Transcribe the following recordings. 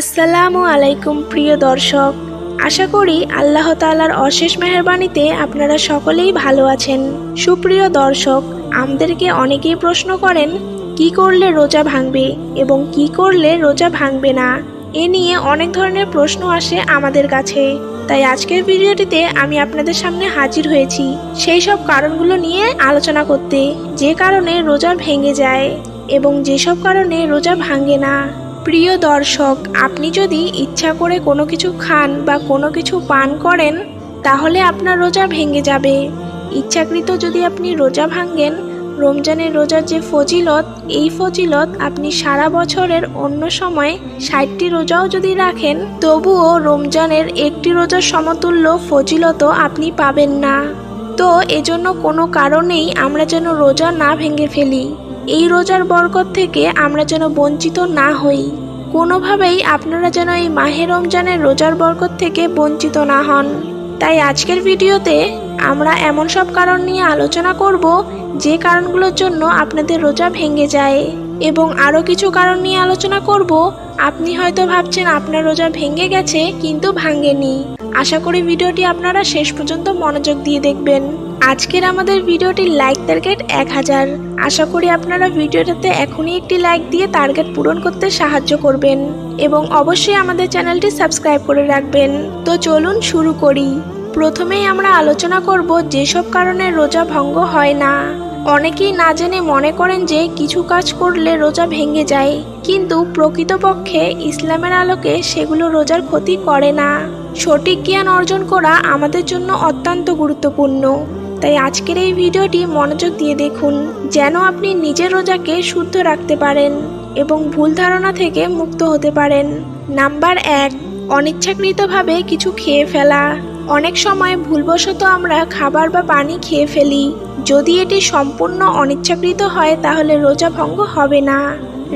আসসালামু আলাইকুম, প্রিয় দর্শক। আশা করি আল্লাহ তাআলার অশেষ মেহরবানিতে আপনারা সকলেই ভালো আছেন। সুপ্রিয় দর্শক, আমাদেরকে অনেকেই প্রশ্ন করেন, কি করলে রোজা ভাঙবে এবং কি করলে রোজা ভাঙবে না? এ নিয়ে অনেক ধরনের প্রশ্ন আসে আমাদের কাছে। তাই আজকের ভিডিওটিতে আমি আপনাদের সামনে হাজির হয়েছি সেই সব কারণগুলো নিয়ে আলোচনা করতে, যে কারণে রোজা ভেঙে যায় এবং যেসব কারণে রোজা ভাঙে না। প্রিয় দর্শক, আপনি যদি ইচ্ছা করে কোনো কিছু খান বা কোনো কিছু পান করেন, তাহলে আপনার রোজা ভেঙে যাবে। ইচ্ছাকৃত যদি আপনি রোজা ভাঙ্গেন রমজানের রোজার যে ফজিলত, এই ফজিলত আপনি সারা বছরের অন্য সময় ষাটটি রোজাও যদি রাখেন, তবুও রমজানের একটি রোজার সমতুল্য ফজিলতও আপনি পাবেন না। তো এজন্য কোনো কারণেই আমরা যেন রোজা না ভেঙে ফেলি। এই রোজার বরকত থেকে আমরা যেন বঞ্চিত না হই। কোনোভাবেই আপনারা যেন এই মাহে রমজানের রোজার বরকত থেকে বঞ্চিত না হন। তাই আজকের ভিডিওতে আমরা এমন সব কারণ নিয়ে আলোচনা করব যে কারণগুলোর জন্য আপনাদের রোজা ভেঙে যায় এবং আরও কিছু কারণ নিয়ে আলোচনা করব। আপনি হয়তো ভাবছেন আপনার রোজা ভেঙে গেছে কিন্তু ভাঙেনি। আশা করি ভিডিওটি আপনারা শেষ পর্যন্ত মনোযোগ দিয়ে দেখবেন। আজকের আমাদের ভিডিওটির লাইক টার্গেট এক হাজার। আশা করি আপনারা ভিডিওটাতে এখনই একটি লাইক দিয়ে টার্গেট পূরণ করতে সাহায্য করবেন এবং অবশ্যই আমাদের চ্যানেলটি সাবস্ক্রাইব করে রাখবেন। তো চলুন শুরু করি। প্রথমেই আমরা আলোচনা করব যেসব কারণে রোজা ভঙ্গ হয় না। অনেকেই না জেনে মনে করেন যে কিছু কাজ করলে রোজা ভেঙে যায়, কিন্তু প্রকৃতপক্ষে ইসলামের আলোকে সেগুলো রোজার ক্ষতি করে না। সঠিক জ্ঞান অর্জন করা আমাদের জন্য অত্যন্ত গুরুত্বপূর্ণ। তাই আজকের এই ভিডিওটি মনোযোগ দিয়ে দেখুন, যেন আপনি নিজের রোজাকে শুদ্ধ রাখতে পারেন এবং ভুল ধারণা থেকে মুক্ত হতে পারেন। নাম্বার এক, অনিচ্ছাকৃতভাবে কিছু খেয়ে ফেলা। অনেক সময় ভুলবশত আমরা খাবার বা পানি খেয়ে ফেলি। যদি এটি সম্পূর্ণ অনিচ্ছাকৃত হয়, তাহলে রোজা ভঙ্গ হবে না।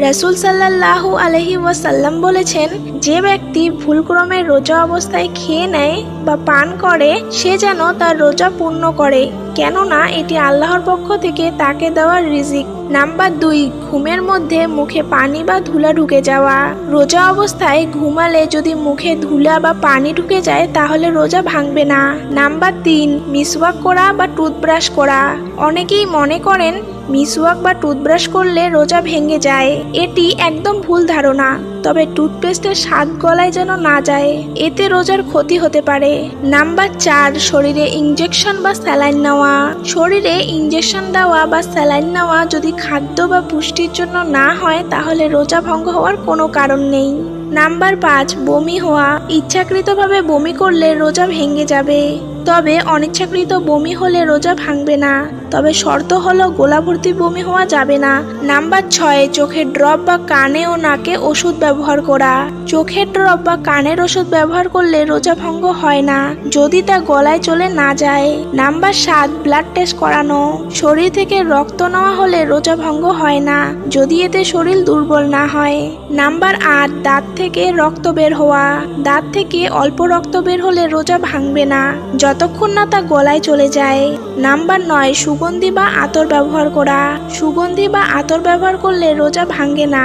রাসুল সাল্লাল্লাহু আলহি ওয়াসাল্লাম বলেছেন, যে ব্যক্তি ভুলক্রমে রোজা অবস্থায় খেয়ে নেয় বা পান করে, সে যেন তার রোজা পূর্ণ করে। কেননা, এটি আল্লাহর পক্ষ থেকে তাকে দেওয়ার রিজিক। নাম্বার দুই, ঘুমের মধ্যে মুখে পানি বা ধুলা ঢুকে যাওয়া। রোজা অবস্থায় ঘুমালে যদি মুখে ধুলা বা পানি ঢুকে যায়, তাহলে রোজা ভাঙবে না। নাম্বার তিন, মিসওয়াক করা বা টুথব্রাশ করা। অনেকেই মনে করেন, মিসওয়াক বা টুথব্রাশ করলে রোজা ভেঙে যায়। এটি একদম ভুল ধারণা। তবে টুথপেস্টের স্বাদ গলায় যেন না যায়। এতে রোজার ক্ষতি হতে পারে। নাম্বার চার, শরীরে ইঞ্জেকশন বা স্যালাইন নেওয়া। শরীরে ইঞ্জেকশন দেওয়া বা স্যালাইন নেওয়া যদি খাদ্য বা পুষ্টির জন্য না হয়, তাহলে রোজা ভঙ্গ হওয়ার কোনো কারণ নেই। নাম্বার পাঁচ, বমি হওয়া। ইচ্ছাকৃতভাবে বমি করলে রোজা ভেঙে যাবে। তবে অনিচ্ছাকৃত বমি হলে রোজা ভাঙবে না। তবে শর্ত হলো গোলা ভর্তি বমি হওয়া যাবে না। নাম্বার ছয়, চোখের ড্রপ বা কানে ও নাকে ওষুধ ব্যবহার করা। চোখের ড্রপ বা কানের ওষুধ ব্যবহার করলে রোজা ভঙ্গ হয় না, যদি তা গলায় চলে না যায়। নাম্বার সাত, ব্লাড টেস্ট করানো। শরীর থেকে রক্ত নেওয়া হলে রোজা ভঙ্গ হয় না, যদি এতে শরীর দুর্বল না হয়। নাম্বার আট, দাঁত থেকে রক্ত বের হওয়া, দাঁত থেকে অল্প রক্ত বের হলে রোজা ভাঙবে না। যতক্ষণ না তা গলায় চলে যায়। নাম্বার নয়, সুগন্ধি বা আতর ব্যবহার করা। সুগন্ধি বা আতর ব্যবহার করলে রোজা ভাঙে না।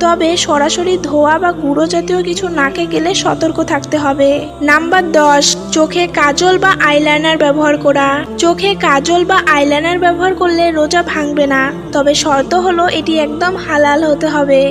তবে সরাসরি ধোয়া বা গুঁড়ো জাতীয় কিছু নাকে গেলে সতর্ক থাকতে হবে। নাম্বার দশ, চোখে কাজল বা আইলাইনার ব্যবহার করা। চোখে কাজল বা আইলাইনার ব্যবহার করলে রোজা ভাঙবে না, তবে শর্ত হলো এটি একদম হালাল হতে হবে।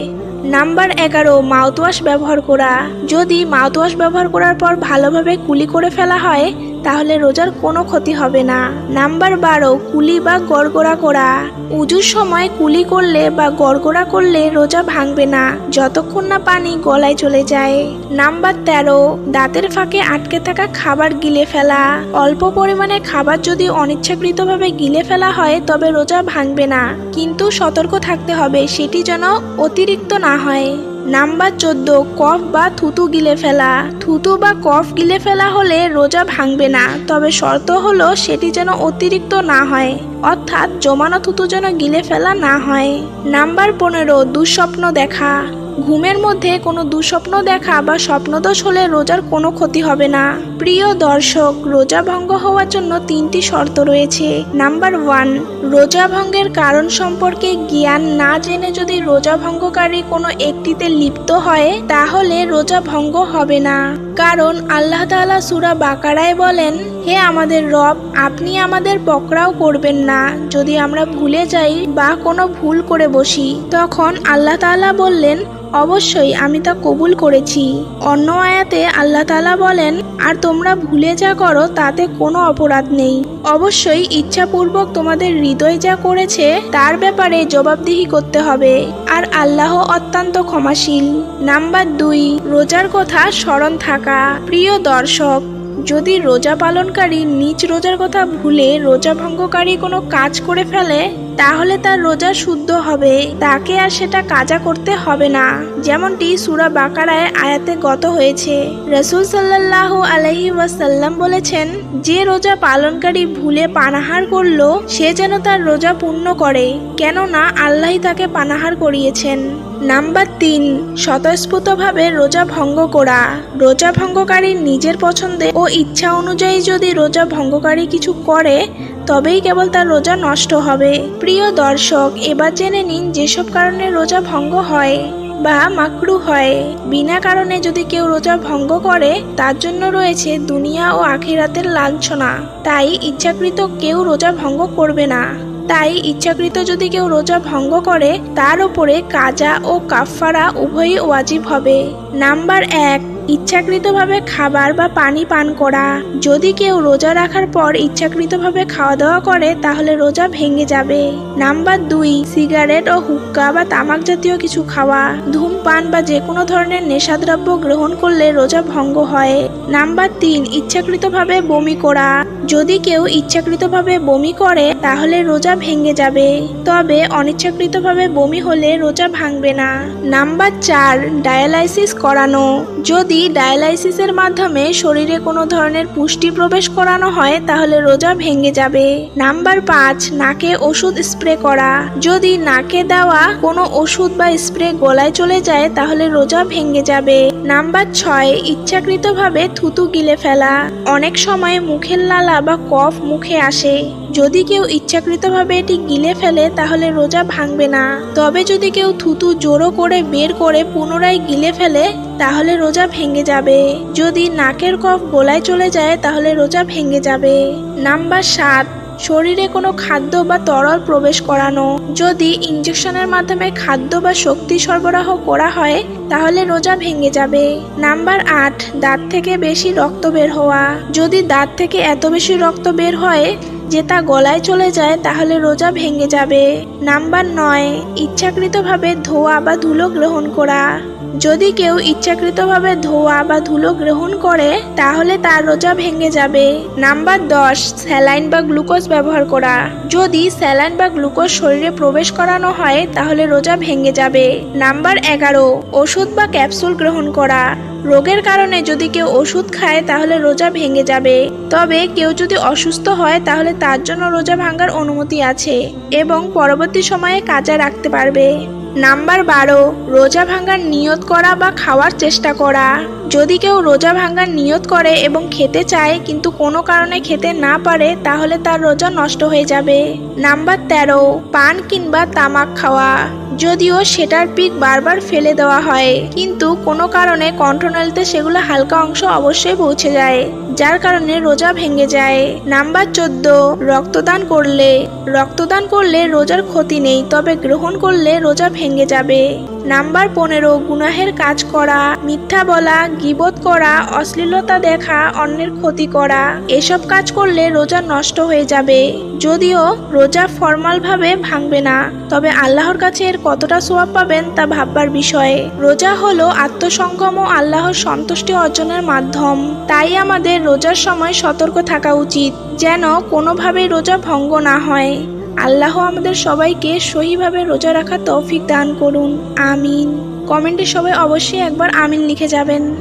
নাম্বার এগারো, মাউথওয়াশ ব্যবহার করা। যদি মাউথওয়াশ ব্যবহার করার পর ভালোভাবে কুলি করে ফেলা হয় তাহলে রোজার কোনো ক্ষতি হবে না। নাম্বার বারো, কুলি বা গড়গড়া করা। উজুর সময় কুলি করলে বা গড়গড়া করলে রোজা ভাঙবে না, যতক্ষণ না পানি গলায় চলে যায়। নাম্বার তেরো, দাঁতের ফাঁকে আটকে থাকা খাবার গিলে ফেলা। অল্প পরিমাণে খাবার যদি অনিচ্ছাকৃতভাবে গিলে ফেলা হয়, তবে রোজা ভাঙবে না। কিন্তু সতর্ক থাকতে হবে, সেটি যেন অতিরিক্ত না হয়। নাম্বার চোদ্দ, কফ বা থুতু গিলে ফেলা। থুতু বা কফ গিলে ফেলা হলে রোজা ভাঙবে না, তবে শর্ত হলো সেটি যেন অতিরিক্ত না হয়। অর্থাৎ জমানো থুতু যেন গিলে ফেলা না হয়। নাম্বার পনেরো, দুঃস্বপ্ন দেখা। ঘুমের মধ্যে কোনো দুঃস্বপ্ন দেখা বা স্বপ্নদোষ হলে রোজার কোনো ক্ষতি হবে না। প্রিয় দর্শক, রোজা ভঙ্গ হওয়ার জন্য তিনটি শর্ত রয়েছে। নাম্বার ওয়ান, রোজা ভঙ্গের কারণ সম্পর্কে জ্ঞান না জেনে যদি রোজা ভঙ্গকারী কোনো একটিতে লিপ্ত হয়, তাহলে রোজা ভঙ্গ হবে না। কারণ আল্লাহ তাআলা সূরা বাকারায় বলেন, হে আমাদের রব, আপনি আমাদের পকড়াও করবেন না। যদি আমরা ভুলে যাই বা কোনো ভুল করে বসি, তখন আল্লাহ তাআলা বললেন, অবশ্যই আমি তা কবুল করেছি। অন্য আয়াতে আল্লাহ তাআলা বলেন, আর তোমরা ভুলে যা করো, তাতে কোনো অপরাধ নেই। অবশ্যই ইচ্ছাপূর্বক তোমাদের হৃদয় যা করেছে, তার ব্যাপারে জবাবদিহি করতে হবে। আর আল্লাহ অত্যন্ত ক্ষমাশীল। নাম্বার দুই, রোজার কথা স্মরণ থাকা। প্রিয় দর্শক যদি রোজা পালনকারী নিজ রোজার কথা ভুলে রোজা ভঙ্গকারী কোনো কাজ করে ফেলে? তাহলে তার রোজা শুদ্ধ হবে, তাকে আর সেটা কাজা করতে হবে না, যেমনটি সুরা বাকারায় আয়াতে গত হয়েছে। রসুল সাল্লাহ আলহি ওয়াসাল্লাম বলেছেন, যে রোজা পালনকারী ভুলে পানাহার করল, সে যেন তার রোজা পূর্ণ করে, কেননা আল্লাহ তাকে পানাহার করিয়েছেন। নাম্বার তিন, স্বতঃস্ফূর্তভাবে রোজা ভঙ্গ করা। রোজা ভঙ্গকারী নিজের পছন্দে ও ইচ্ছা অনুযায়ী যদি রোজা ভঙ্গকারী কিছু করে তবেই কেবল তার রোজা নষ্ট হবে। প্রিয় দর্শক, এবার জেনে নিন যেসব কারণে রোজা ভঙ্গ হয় বা মাকরু হয়। বিনা কারণে যদি কেউ রোজা ভঙ্গ করে, তার জন্য রয়েছে দুনিয়া ও আখিরাতের লাঞ্ছনা। তাই ইচ্ছাকৃত কেউ রোজা ভঙ্গ করবে না। তাই ইচ্ছাকৃত যদি কেউ রোজা ভঙ্গ করে, তার উপরে কাজা ও কাফফারা উভয়ই ওয়াজিব হবে। নাম্বার এক ইচ্ছাকৃতভাবে খাবার বা পানি পান করা। যদি কেউ রোজা রাখার পর ইচ্ছাকৃতভাবে খাওয়া দাওয়া করে, তাহলে রোজা ভেঙে যাবে। নাম্বার দুই, সিগারেট ও হুক্কা বা তামাক জাতীয় কিছু খাওয়া। ধূমপান বা যে কোনো ধরনের নেশাদ্রব্য গ্রহণ করলে রোজা ভঙ্গ হয়। নাম্বার তিন, ইচ্ছাকৃতভাবে বমি করা। যদি কেউ ইচ্ছাকৃতভাবে বমি করে, তাহলে রোজা ভেঙে যাবে। তবে অনিচ্ছাকৃতভাবে বমি হলে রোজা ভাঙবে না। নাম্বার চার, ডায়ালাইসিস করানো। যদি ডায়ালাইসিসের মাধ্যমে শরীরে কোনো ধরনের পুষ্টি প্রবেশ করানো হয়, তাহলে রোজা ভেঙে যাবে। নাম্বার পাঁচ, নাকে ওষুধ স্প্রে করা। যদি নাকে দেওয়া কোনো ওষুধ বা স্প্রে গলায় চলে যায়, তাহলে রোজা ভেঙে যাবে। নাম্বার ছয়, ইচ্ছাকৃতভাবে থুতু গিলে ফেলা। অনেক সময় মুখের লালা বা কফ মুখে আসে। যদি কেউ ইচ্ছাকৃতভাবে এটি গিলে ফেলে, তাহলে রোজা ভাঙবে না। তবে যদি কেউ থুতু জোরো করে বের করে পুনরায় গিলে ফেলে, তাহলে রোজা ভেঙে যাবে। যদি নাকের কফ গোলায় চলে যায়, তাহলে রোজা ভেঙে যাবে। নাম্বার সাত। শরীরে কোনো খাদ্য বা তরল প্রবেশ করানো। যদি ইঞ্জেকশনের মাধ্যমে খাদ্য বা শক্তি সরবরাহ করা হয়, তাহলে রোজা ভেঙে যাবে। নাম্বার আট, দাঁত থেকে বেশি রক্ত বের হওয়া। যদি দাঁত থেকে এত বেশি রক্ত বের হয় যে তা গলায় চলে যায়, তাহলে রোজা ভেঙে যাবে। নাম্বার নয়, ইচ্ছাকৃতভাবে ধোয়া বা ধুলো গ্রহণ করা। যদি কেউ ইচ্ছাকৃতভাবে ধোয়া বা ধুলো গ্রহণ করে, তাহলে তার রোজা ভেঙে যাবে। নাম্বার দশ, স্যালাইন বা গ্লুকোজ ব্যবহার করা। যদি স্যালাইন বা গ্লুকোজ শরীরে প্রবেশ করানো হয়, তাহলে রোজা ভেঙে যাবে। নাম্বার এগারো, ওষুধ বা ক্যাপসুল গ্রহণ করা। রোগের কারণে যদি কেউ ওষুধ খায়, তাহলে রোজা ভেঙে যাবে। তবে কেউ যদি অসুস্থ হয়, তাহলে তার জন্য রোজা ভাঙার অনুমতি আছে এবং পরবর্তী সময়ে কাজা রাখতে পারবে। নাম্বার বারো, রোজা ভাঙার নিয়ত করা বা খাওয়ার চেষ্টা করা। যদি কেউ রোজা ভাঙার নিয়ত করে এবং খেতে চায়, কিন্তু কোনো কারণে খেতে না পারে, তাহলে তার রোজা নষ্ট হয়ে যাবে। নাম্বার তেরো, পান কিংবা তামাক খাওয়া। যদিও সেটার পিক বারবার ফেলে দেওয়া হয়, কিন্তু কোনো কারণে কণ্ঠনালীতে সেগুলো হালকা অংশ অবশ্যই পৌঁছে যায়, যার কারণে রোজা ভেঙে যায়। নাম্বার চোদ্দ, রক্তদান করলে। রক্তদান করলে রোজার ক্ষতি নেই, তবে গ্রহণ করলে রোজা ভেঙে যাবে। নাম্বার পনেরো, গুনাহের কাজ করা। মিথ্যা বলা, গিবত করা, অশ্লীলতা দেখা, অন্যের ক্ষতি করা। এসব কাজ করলে রোজা নষ্ট হয়ে যাবে। যদিও রোজা ফর্মালভাবে ভাঙবে না, তবে আল্লাহর কাছে এর কতটা সোয়াব পাবেন তা ভাববার বিষয়ে। রোজা হলো আত্মসংগম ও আল্লাহর সন্তুষ্টি অর্জনের মাধ্যম। তাই আমাদের রোজার সময় সতর্ক থাকা উচিত, যেন কোনোভাবেই রোজা ভঙ্গ না হয়। আল্লাহ আমাদের সবাইকে সহিভাবে রোজা রাখার তৌফিক দান করুন। আমিন। কমেন্টে সবাই অবশ্যই একবার আমিন লিখে যাবেন।